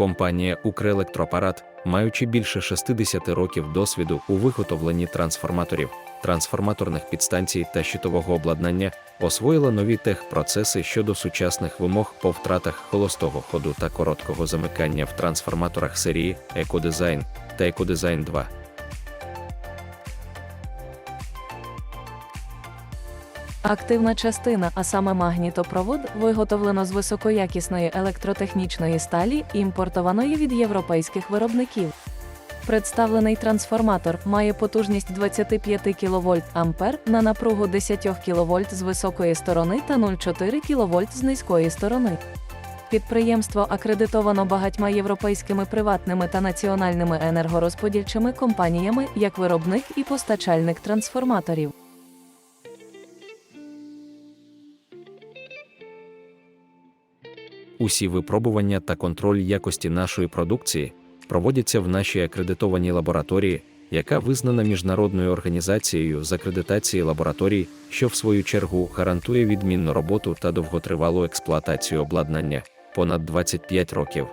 Компанія Укрелектроапарат, маючи більше 60 років досвіду у виготовленні трансформаторів, трансформаторних підстанцій та щитового обладнання, освоїла нові техпроцеси щодо сучасних вимог по втратах холостого ходу та короткого замикання в трансформаторах серії Екодизайн та Екодизайн 2. Активна частина, а саме магнітопровод, виготовлено з високоякісної електротехнічної сталі, імпортованої від європейських виробників. Представлений трансформатор має потужність 25 кВт ампер на напругу 10 кВт з високої сторони та 0,4 кВт з низької сторони. Підприємство акредитовано багатьма європейськими приватними та національними енергорозподільчими компаніями як виробник і постачальник трансформаторів. Усі випробування та контроль якості нашої продукції проводяться в нашій акредитованій лабораторії, яка визнана міжнародною організацією з акредитації лабораторій, що в свою чергу гарантує відмінну роботу та довготривалу експлуатацію обладнання понад 25 років.